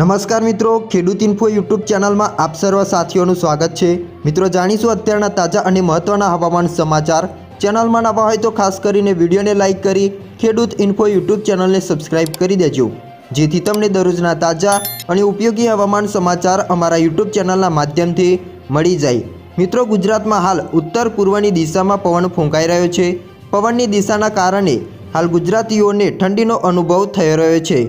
નમસ્કાર મિત્રો, ખેડૂત ઇન્ફો યુટ્યુબ ચેનલમાં આપ સર્વ સાથીઓનું સ્વાગત છે. મિત્રો, જાણીશું અત્યારના તાજા અને મહત્ત્વના હવામાન સમાચાર. ચેનલમાં નવા હોય તો ખાસ કરીને વિડીયોને લાઇક કરી, ખેડૂત ઇન્ફો યુટ્યુબ ચેનલને સબસ્ક્રાઇબ કરી દેજો. જેથી તમને દરરોજના તાજા અને ઉપયોગી હવામાન સમાચાર અમારા યુટ્યુબ ચેનલના માધ્યમથી મળી જાય. મિત્રો, ગુજરાતમાં હાલ ઉત્તર પૂર્વની દિશામાં પવન ફૂંકાઈ રહ્યો છે. પવનની દિશાના કારણે હાલ ગુજરાતીઓને ઠંડીનો અનુભવ થઈ રહ્યો છે.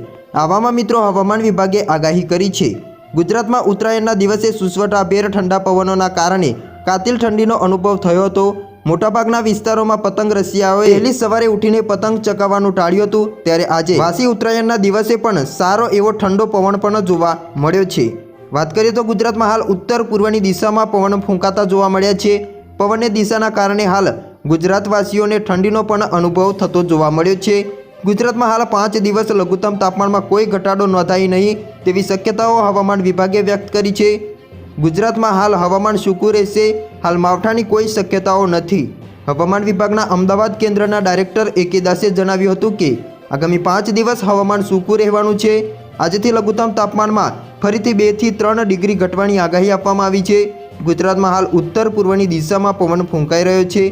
આવામાં મિત્રો હવામાન વિભાગે આગાહી કરી છે. ગુજરાતમાં ઉત્તરાયણના દિવસે સુસવટાભેર ઠંડા પવનોના કારણે કાતિલ ઠંડીનો અનુભવ થયો હતો. મોટાભાગના વિસ્તારોમાં પતંગ રસિયાઓએ વહેલી સવારે ઉઠીને પતંગ ચકાવવાનું ટાળ્યું હતું, ત્યારે આજે વાસી ઉત્તરાયણના દિવસે પણ સારો એવો ઠંડો પવન પણ જોવા મળ્યો છે. વાત કરીએ તો ગુજરાતમાં હાલ ઉત્તર પૂર્વની દિશામાં પવન ફૂંકાતા જોવા મળ્યા છે. પવનની દિશાના કારણે હાલ ગુજરાતવાસીઓને ઠંડીનો પણ અનુભવ થતો જોવા મળ્યો છે. ગુજરાતમાં હાલ પાંચ દિવસ લઘુત્તમ તાપમાનમાં કોઈ ઘટાડો નોંધાઈ નહીં તેવી શક્યતાઓ હવામાન વિભાગે વ્યક્ત કરી છે. ગુજરાતમાં હાલ હવામાન સૂકું રહેશે. હાલ માવઠાની કોઈ શક્યતાઓ નથી. હવામાન વિભાગના અમદાવાદ કેન્દ્રના ડાયરેક્ટર એ કે દાસે જણાવ્યું હતું કે, આગામી પાંચ દિવસ હવામાન સૂકું રહેવાનું છે. આજથી લઘુત્તમ તાપમાનમાં ફરીથી બેથી ત્રણ ડિગ્રી ઘટવાની આગાહી આપવામાં આવી છે. ગુજરાતમાં હાલ ઉત્તર પૂર્વની દિશામાં પવન ફૂંકાઈ રહ્યો છે.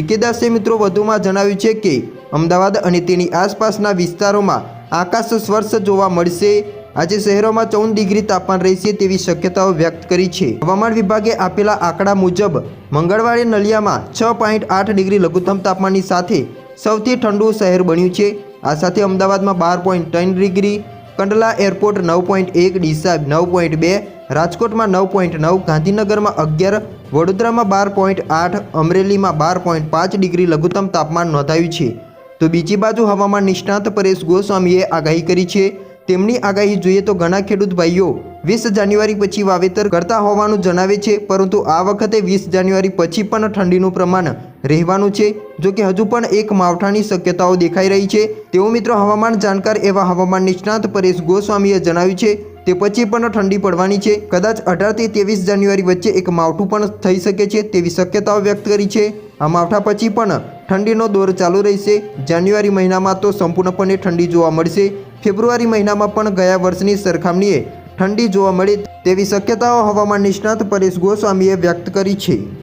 એકેદાસે મિત્રો વધુમાં જણાવ્યું છે કે અમદાવાદ અને તેની આસપાસના વિસ્તારોમાં આકાશ સ્વર્શ જોવા મળશે. આજે શહેરોમાં ચૌદ ડિગ્રી તાપમાન રહેશે તેવી શક્યતાઓ વ્યક્ત કરી છે. હવામાન વિભાગે આપેલા આંકડા મુજબ, મંગળવારે નલિયામાં છ પોઈન્ટ આઠ ડિગ્રી લઘુત્તમ તાપમાનની સાથે સૌથી ઠંડુ શહેર બન્યું છે. આ સાથે અમદાવાદમાં બાર પોઈન્ટ ત્રણ ડિગ્રી, કંડલા એરપોર્ટ નવ પોઈન્ટ એક, ડીસા નવ પોઈન્ટ બે, રાજકોટમાં નવ પોઈન્ટ નવ, ગાંધીનગરમાં અગિયાર, વડોદરામાં બાર પોઈન્ટ આઠ, અમરેલીમાં બાર પોઈન્ટ પાંચ ડિગ્રી લઘુત્તમ તાપમાન નોંધાયું છે. તો બીજી બાજુ હવામાન નિષ્ણાત પરેશ ગોસ્વામીએ આગાહી કરી છે. તેમની આગાહી જોઈએ તો ઘણા ખેડૂત ભાઈઓ વીસ જાન્યુઆરી પછી વાવેતર કરતા હોવાનું જણાવે છે, પરંતુ આ વખતે વીસ જાન્યુઆરી પછી પણ ઠંડીનું પ્રમાણ રહેવાનું છે, જો કે હજુ પણ એક માવઠાની શક્યતાઓ દેખાઈ રહી છે. તેઓ મિત્રો હવામાન જાણકાર એવા હવામાન નિષ્ણાત પરેશ ગોસ્વામીએ જણાવ્યું છે તે પછી પણ ઠંડી પડવાની છે. કદાચ અઢારથી ત્રેવીસ જાન્યુઆરી વચ્ચે એક માવઠું પણ થઈ શકે છે તેવી શક્યતાઓ વ્યક્ત કરી છે. આ માવઠા પછી પણ ઠંડીનો દોર ચાલુ રહેશે. જાન્યુઆરી મહિનામાં તો સંપૂર્ણપણે ઠંડી જોવા મળશે. ફેબ્રુઆરી મહિનામાં પણ ગયા વર્ષની સરખામણીએ ઠંડી જોવા મળે તેવી શક્યતાઓ હવામાન નિષ્ણાત પરેશ ગોસ્વામીએ વ્યક્ત કરી છે.